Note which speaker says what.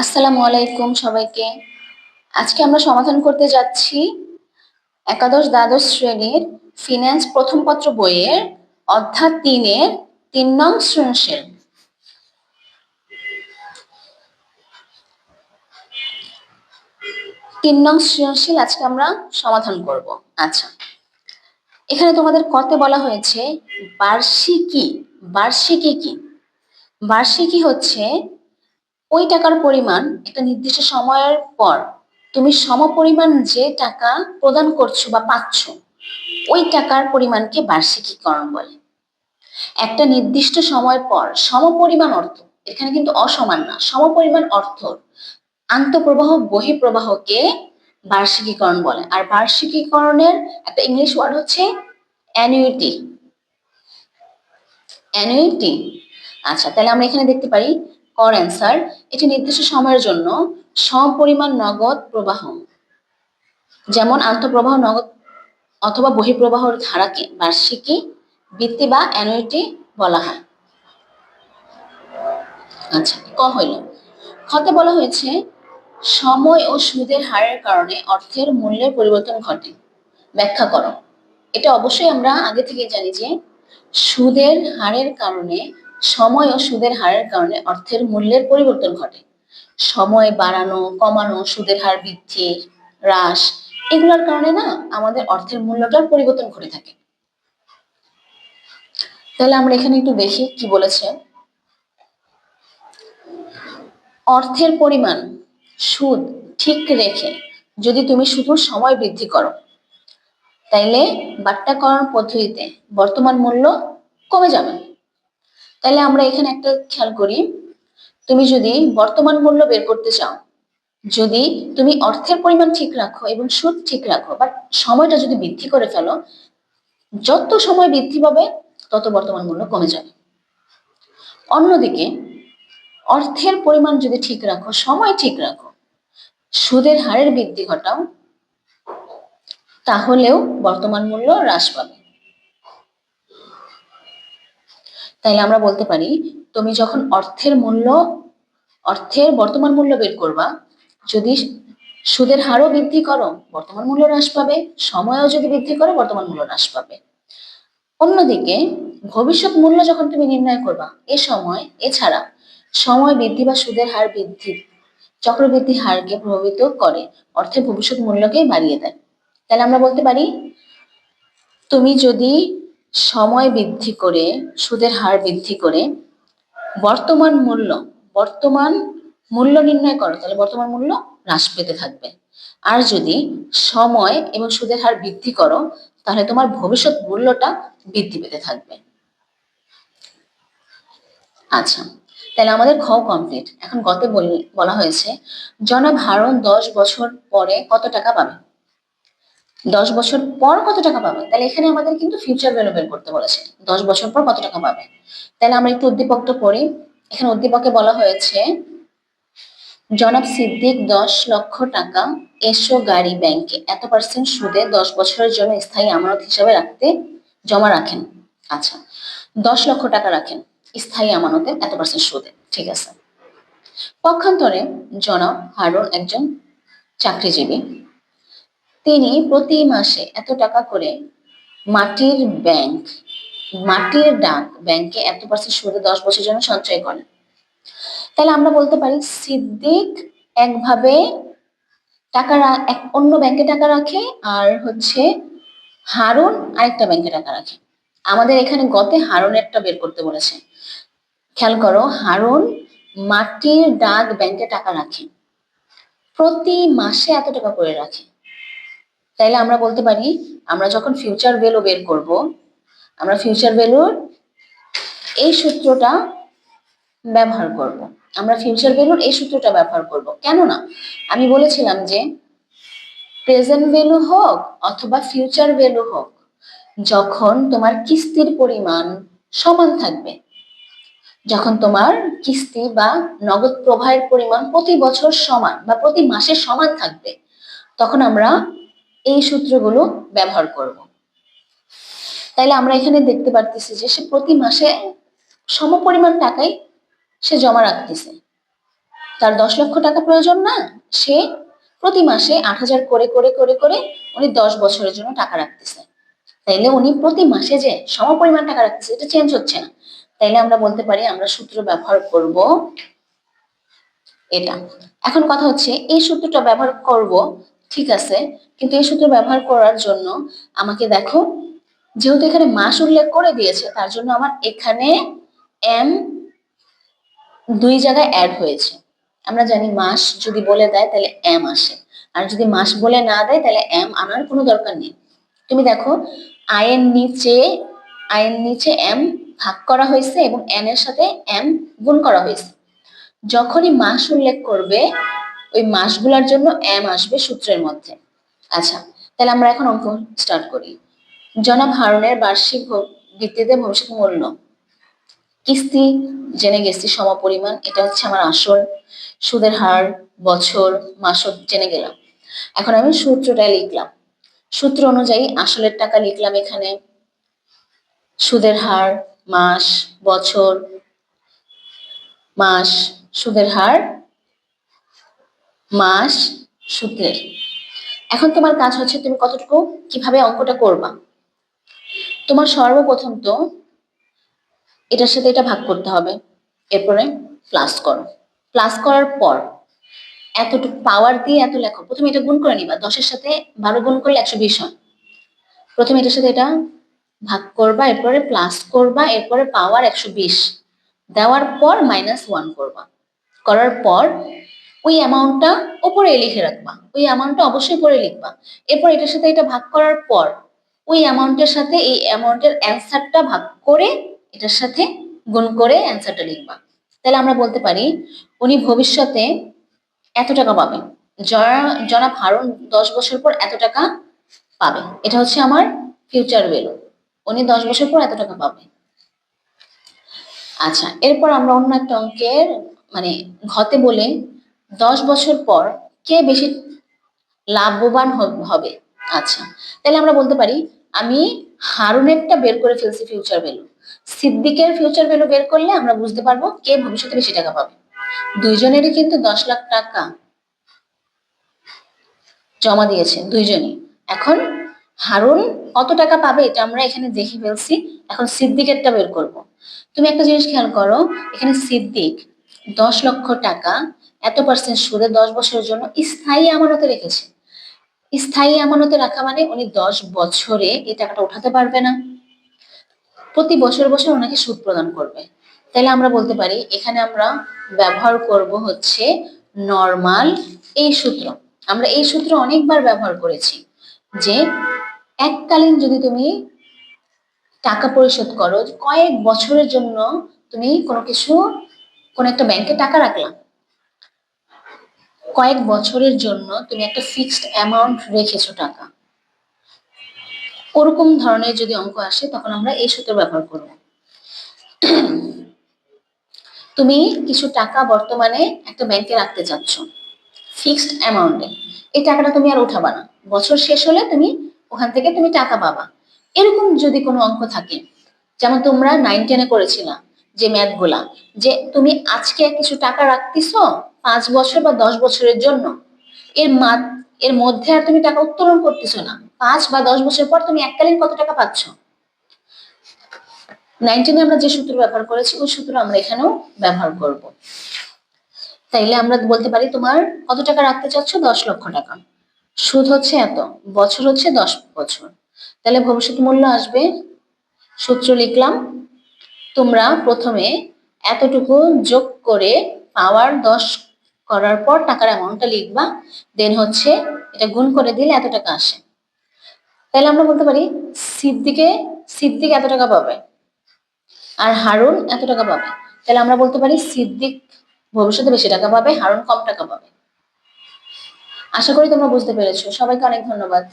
Speaker 1: আসসালামু আলাইকুম সবাইকে। আজকে আমরা সমাধান করতে যাচ্ছি একাদশ দ্বাদশ শ্রেণির ফিন্যান্স প্রথম পত্র বইয়ের অধ্যায় তিনের তিন নং সৃজনশীল তিন নং সৃজনশীল আজকে আমরা সমাধান করব। আচ্ছা এখানে তোমাদের কতে বলা হয়েছে বার্ষিকী। বার্ষিকী কি? বার্ষিকী হচ্ছে ওই টাকার পরিমাণ একটা নির্দিষ্ট সময়ের পর তুমি সমপরিমাণ যে টাকা প্রদান করছ বা পাচ্ছ, ওই টাকার পরিমাণকে বার্ষিকীকরণ বলে। একটা নির্দিষ্ট সময় পর, সমপরিমাণ অর্থ, এখানে কিন্তু অসমান না, সমপরিমাণ অর্থ আন্তঃপ্রবাহ, বহিঃপ্রবাহকে বার্ষিকীকরণ বলে। আর বার্ষিকীকরণের একটা ইংলিশ ওয়ার্ড হচ্ছে অ্যানুইটি অ্যানুইটি আচ্ছা তাহলে আমরা এখানে দেখতে পারি কর অ্যান্সার, এটি নির্দিষ্ট সময়ের জন্য সমপরিমাণ নগদ প্রবাহ যেমন আন্তঃপ্রবাহ নগদ অথবা বহিঃপ্রবাহর ধারাকে বার্ষিকী, বৃত্তি বা অ্যানুইটি বলা হয়। আচ্ছা ক হইল? খতে বলা হয়েছে, সময় ও সুদের হারের কারণে অর্থের মূল্যের পরিবর্তন ঘটে। ব্যাখ্যা করো। এটা অবশ্যই আমরা আগে থেকে জানি যে সুদের হারের কারণে সময় ও সুদের হারের কারণে অর্থের মূল্যের পরিবর্তন ঘটে। সময় বাড়ানো, কমানো, সুদের হার বৃদ্ধি, হ্রাস, এগুলোর কারণে না আমাদের অর্থের মূল্যটার পরিবর্তন ঘটে থাকে। তাহলে আমরা এখানে একটু দেখি কি বলেছে। অর্থের পরিমাণ, সুদ ঠিক রেখে যদি তুমি শুধু সময় বৃদ্ধি করো, তাইলে বাট্টাকরণ পদ্ধতিতে বর্তমান মূল্য কমে যাবে। তাহলে আমরা এখানে একটা খেয়াল করি। তুমি যদি বর্তমান মূল্য বের করতে চাও, যদি তুমি অর্থের পরিমাণ ঠিক রাখো এবং সুদ ঠিক রাখো বাট সময়টা যদি বৃদ্ধি করে ফেলো, যত সময় বৃদ্ধি পাবে, তত বর্তমান মূল্য কমে যাবে। অন্যদিকে, অর্থের পরিমাণ যদি ঠিক রাখো, সময় ঠিক রাখো, সুদের হারের বৃদ্ধি ঘটাও, তাহলেও বর্তমান মূল্য হ্রাস পাবে। তাইলে আমরা বলতে পারি, তুমি যখন অর্থের মূল্য, অর্থের বর্তমান মূল্য বের করবা, যদি সুদের হারও বৃদ্ধি করো, বর্তমান মূল্য হ্রাস পাবে, সময়ও যদি বৃদ্ধি করো, বর্তমান মূল্য হ্রাস পাবে। অন্যদিকে, ভবিষ্যৎ মূল্য যখন তুমি নির্ণয় করবা, এ সময়, এছাড়া সময় বৃদ্ধি বা সুদের হার বৃদ্ধি, চক্রবৃদ্ধি হারকে প্রভাবিত করে, অর্থের ভবিষ্যৎ মূল্যকে বাড়িয়ে দেয়। তাহলে আমরা বলতে পারি, তুমি যদি সময় বৃদ্ধি করে, সুদের হার বৃদ্ধি করে, বর্তমান মূল্য বর্তমান মূল্য নির্ণয় করো, তাহলে বর্তমান মূল্য হ্রাস পেতে থাকবে। আর যদি সময় এবং সুদের হার বৃদ্ধি করো, তাহলে তোমার ভবিষ্যৎ মূল্যটা বৃদ্ধি পেতে থাকবে। আচ্ছা তাহলে আমাদের খ কমপ্লিট এখন গতে বলা হয়েছে, জনাব হারন দশ বছর পরে কত টাকা পাবে? দশ বছর পর কত টাকা পাবে? তাহলে এখানে আমাদের কিন্তু ফিউচার ভ্যালু বের করতে বলেছে। দশ বছর পর কত টাকা পাবে? তাহলে আমরা একটু উদ্দীপকটা পড়ি। এখানে উদ্দীপকে বলা হয়েছে, জনাব সিদ্দিক দশ লক্ষ টাকা, এসো গাড়ি ব্যাংকে। এত পার্সেন্ট সুদে দশ বছরের জন্য স্থায়ী আমানত হিসাবে রাখতে জমা রাখেন। আচ্ছা দশ লক্ষ টাকা রাখেন স্থায়ী আমানতে এত পার্সেন্ট সুদে, ঠিক আছে। পক্ষান্তরে জনাব হারুন একজন চাকরিজীবী। তিনি প্রতি মাসে এত টাকা করে মাটির ব্যাংক, মাটির ডাক ব্যাংকে এত পার্সেন্ট সুদে দশ বছর জন্য সঞ্চয় করেন তাহলে আমরা বলতে পারি সিদ্দিক একভাবে টাকা এক অন্য ব্যাংকে টাকা রাখে আর হচ্ছে হারুন আরেকটা ব্যাংকে টাকা রাখে। আমাদের এখানে গতে হারুনেরটা বের করতে বলেছে। খেয়াল করো, হারুন মাটির ডাক ব্যাংকে টাকা রাখে। প্রতি মাসে এত টাকা করে রাখে। তাইলে আমরা বলতে পারি, আমরা যখন ফিউচার ভ্যালু বের করব, আমরা ফিউচার ভ্যালুর এই সূত্রটা ব্যবহার করব। আমরা ফিউচার ভ্যালুর এই সূত্রটা ব্যবহার করব। কেন না আমি বলেছিলাম যে প্রেজেন্ট ভ্যালু হোক অথবা ফিউচার ভ্যালু হোক, যখন তোমার কিস্তির পরিমাণ সমান থাকবে, যখন তোমার কিস্তি বা নগদ প্রবাহের পরিমাণ প্রতি বছর সমান বা প্রতি মাসে সমান থাকবে, তখন আমরা এই সূত্রগুলো ব্যবহার করব। তাইলে আমরা এখানে দেখতে পারতেছি যে সে প্রতি মাসে সমপরিমাণ টাকাই সে জমা রাখতেছে। তার দশ লক্ষ টাকা প্রয়োজন না, সে প্রতি মাসে আট হাজার করে করে করে করে উনি দশ বছরের জন্য টাকা রাখতেছে। তাইলে উনি প্রতি মাসে যে সম পরিমাণ টাকা রাখতেছে, এটা চেঞ্জ হচ্ছে না। তাইলে আমরা বলতে পারি আমরা সূত্র ব্যবহার করব এটা। এখন কথা হচ্ছে, এই সূত্রটা ব্যবহার করব ঠিক আছে, কিন্তু এই সূত্র ব্যবহার করার জন্য আমাকে দেখো, যেহেতু এখানে মাস উল্লেখ করে দিয়েছে, তার জন্য আমার এখানে এম দুই জায়গায় অ্যাড হয়েছে। আমরা জানি মাস যদি বলে দেয়, তাহলে এম আসে। আর যদি মাস বলে না দেয়, তাহলে এম আনার কোনো দরকার নেই। তুমি দেখো আয়ের নিচে আয়ের নিচে এম ভাগ করা হয়েছে এবং এন এর সাথে এম গুণ করা হয়েছে। যখনই মাস উল্লেখ করবে ওই মাসগুলোর জন্য এম আসবে সূত্রের মধ্যে। আচ্ছা তাহলে আমরা এখন অঙ্ক স্টার্ট করি। জনাব হারুনের বার্ষিক ভিত্তিতে ভবিষ্যৎ মূল্য। কিস্তি, জেনে গেছি সমপরিমাণ, এটা হচ্ছে আমার আসল। সুদের হার, বছর মাসক জেনে গেলাম। এখন আমি সূত্রটা লিখলাম। সূত্র অনুযায়ী আসলের টাকা লিখলাম এখানে। সুদের হার, মাস, বছর, মাস, সুদের হার মাস সূত্রের এখন তোমার কাজ হচ্ছে তুমি কতটুকু, কীভাবে অঙ্কটা করবা? তোমার সর্বপ্রথম তো এটার সাথে এটা ভাগ করতে হবে। এরপরে প্লাস করো। প্লাস করার পর এতটুকু পাওয়ার দিয়ে এত লেখো। প্রথমে এটা গুণ করে নিবা। দশের সাথে বারো গুণ করলে একশো বিশ হয়। প্রথমে এটার সাথে এটা ভাগ করবা, এরপরে প্লাস করবা, এরপরে পাওয়ার একশো বিশ। দেওয়ার পর মাইনাস ওয়ান করবা। করার পর ওই অ্যামাউন্টটা ওপরে লিখে রাখবা। ওই অ্যামাউন্টটা অবশ্যই পরে লিখবা। এরপর এটার সাথে এটা ভাগ করার পর ওই অ্যামাউন্টের সাথে এই অ্যামাউন্টের অ্যান্সারটা ভাগ করে এটার সাথে গুণ করে অ্যান্সারটা লিখবা। তাহলে আমরা বলতে পারি, উনি ভবিষ্যতে এত টাকা পাবেন। জনাব হারুন দশ বছর পর এত টাকা পাবে এটা হচ্ছে আমার ফিউচার ভ্যালু উনি দশ বছর পর এত টাকা পাবে আচ্ছা এরপর আমরা অন্য একটা অঙ্কের মানে ঘতে বলে দশ বছর পর কে বেশি লাভবান হবে? আচ্ছা তাহলে আমরা বলতে পারি, আমি হারুনেরটা বের করে ফেলছি ফিউচার ভ্যালু সিদ্দিকের ফিউচার ভ্যালু বের করলে আমরা বুঝতে পারব কে ভবিষ্যতে বেশি টাকা পাবে। দুইজনেরই কিন্তু দশ লাখ টাকা জমা দিয়েছে, দুইজনই। এখন হারুন কত টাকা পাবে এটা আমরা এখানে দেখে ফেলছি, এখন সিদ্দিকেরটা বের করব। তুমি একটা জিনিস খেয়াল করো, এখানে সিদ্দিক দশ লক্ষ টাকা, এত পার্সেন্ট সুদে দশ বছরের জন্য স্থায়ী আমানতে রেখেছে। স্থায়ী আমানতে রাখা মানে উনি দশ বছরে এই টাকাটা উঠাতে পারবে না। প্রতি বছর বছর ওনাকে সুদ প্রদান করবে। তাহলে আমরা বলতে পারি, এখানে আমরা ব্যবহার করব হচ্ছে নর্মাল এই সূত্র। আমরা এই সূত্র অনেকবার ব্যবহার করেছি যে এককালীন যদি তুমি টাকা পরিশোধ করো, কয়েক বছরের জন্য তুমি কোনো কিছু কোন একটা ব্যাংকে টাকা রাখলাম। কয়েক বছরের জন্য তুমি একটা ফিক্সড অ্যামাউন্ট রেখেছো টাকা। ওরকম ধরনের যদি অঙ্ক আসে, তখন আমরা এই সূত্র ব্যবহার করব। তুমি কিছু টাকা বর্তমানে একটা ব্যাংকে রাখতে চাচ্ছ ফিক্সড অ্যামাউন্টে এই টাকাটা তুমি আর উঠাবা না। বছর শেষ হলে তুমি ওখান থেকে তুমি টাকা পাবা। এরকম যদি কোনো অঙ্ক থাকে, যেমন তোমরা নাইন টেনে করেছিলা যে ম্যাথগুলা, যে তুমি আজকে কিছু টাকা রাখতেছ পাঁচ বছর বা দশ বছরের জন্য। এর মাত এর মধ্যে আর তুমি টাকা উত্তোলন করতেছো না। পাঁচ বা দশ বছর পর তুমি এককালীন কত টাকা পাচ্ছ? নাইনটিনে আমরা যে সূত্র ব্যবহার করেছি, ওই সূত্র আমরা এখানেও ব্যবহার করব। তাইলে আমরা বলতে পারি তোমার কত টাকা রাখতে চাচ্ছ? দশ লক্ষ টাকা। সুদ হচ্ছে এত, বছর হচ্ছে দশ বছর। তাহলে ভবিষ্যৎ মূল্য আসবে, সূত্র লিখলাম তোমরা প্রথমে এতটুকু যোগ করে পাওয়ার দশ করার পর টাকার অ্যামাউন্টটা লিখবা দেন হচ্ছে এটা গুণ করে দিলে এত টাকা আসে। তাহলে আমরা বলতে পারি, সিদ্দিকে, সিদ্দিক এত টাকা পাবে আর হারুন এত টাকা পাবে। তাহলে আমরা বলতে পারি, সিদ্দিক ভবিষ্যতে বেশি টাকা পাবে, হারুন কম টাকা পাবে। আশা করি তোমরা বুঝতে পেরেছ। সবাইকে অনেক ধন্যবাদ।